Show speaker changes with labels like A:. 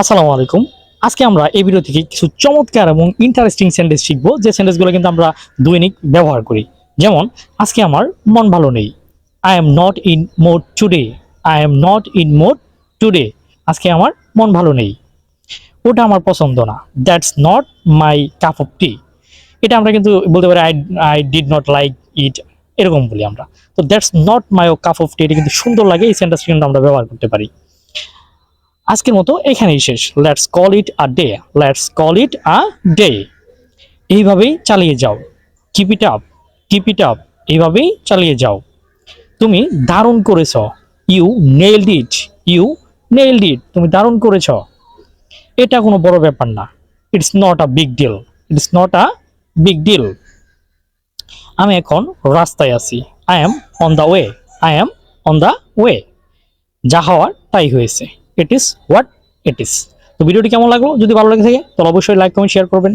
A: আসসালামু আলাইকুম। আজকে আমরা এই ভিডিও থেকে কিছু চমৎকার এবং ইন্টারেস্টিং সেন্টেন্স শিখব। যে সেন্টেন্সগুলো কিন্তু আমরা দৈনিক ব্যবহার করি। যেমন, আজকে আমার মন ভালো নেই। I am not in mode today I am not in mode today আজকে আমার মন ভালো নেই। ওটা আমার পছন্দ না। That's not my cup of tea এটা আমরা কিন্তু বলতে পারি I I did not like it এরকম বলি আমরা। তো that's not my cup of tea এটা কিন্তু সুন্দর লাগে। এই সেন্টেন্সটা কিন্তু আমরা ব্যবহার করতে পারি। আজকের মতো এখানেই শেষ। Let's call it a day let's call it a day এইভাবেই চালিয়ে যাও। Keep it up keep it up এইভাবেই চালিয়ে যাও। তুমি দারুণ করেছ। You nailed it you nailed it তুমি দারুণ করেছ। এটা কোনো বড় ব্যাপার না। It's not a big deal it's not a big deal আমি এখন রাস্তায় আছি। I am on the way I am on the way যা হওয়ার তাই হয়েছে। ইট ইস হোয়াট ইট ইস তো ভিডিওটি কেমন লাগল? যদি ভালো লাগে থাকে, তাহলে অবশ্যই লাইক কমেন্ট শেয়ার করবেন।